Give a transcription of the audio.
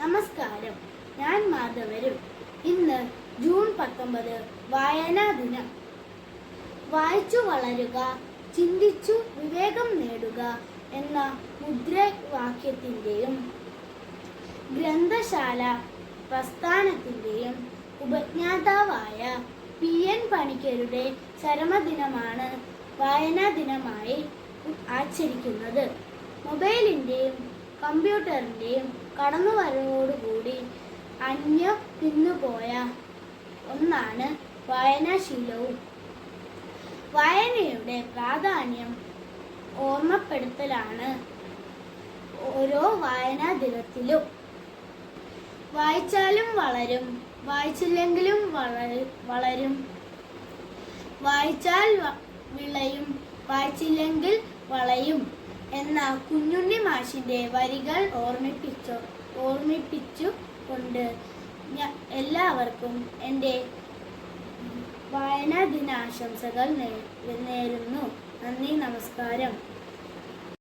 നമസ്കാരം. ഞാൻ മാധവരും. ഇന്ന് ജൂൺ പത്തൊമ്പത് വായനാ ദിനം. വായിച്ചു വളരുക ചിന്തിച്ചു വിവേകം നേടുക എന്ന മുദ്രാവാക്യത്തിന്റെയും ഗ്രന്ഥശാല പ്രസ്ഥാനത്തിന്റെയും ഉപജ്ഞാതാവായ പി എൻ പണിക്കരുടെ ചരമദിനമാണ് വായനാ ദിനമായി ആചരിക്കുന്നത്. മൊബൈലിന്റെയും കമ്പ്യൂട്ടറിന്റെയും കടന്നുവരവോടുകൂടി അന്യം നിന്നുപോയ ഒന്നാണ് വായനാശീലവും. വായനയുടെ പ്രാധാന്യം ഓർമ്മപ്പെടുത്തലാണ് ഓരോ വായനാ ദിനത്തിലും വായിച്ചാലും വളരും വായിച്ചില്ലെങ്കിലും വള- വളരും. വായിച്ചാൽ വിളയും വായിച്ചില്ലെങ്കിൽ വളയും. എന്ന കുഞ്ഞുണ്ണി മാഷിന്റെ വരികൾ ഓർമ്മിപ്പിച്ചു ഓർമ്മിപ്പിച്ചു കൊണ്ട് എല്ലാവർക്കും എന്റെ വായനാ ദിനാശംസകൾ നേരുന്നു. നന്ദി നമസ്കാരം.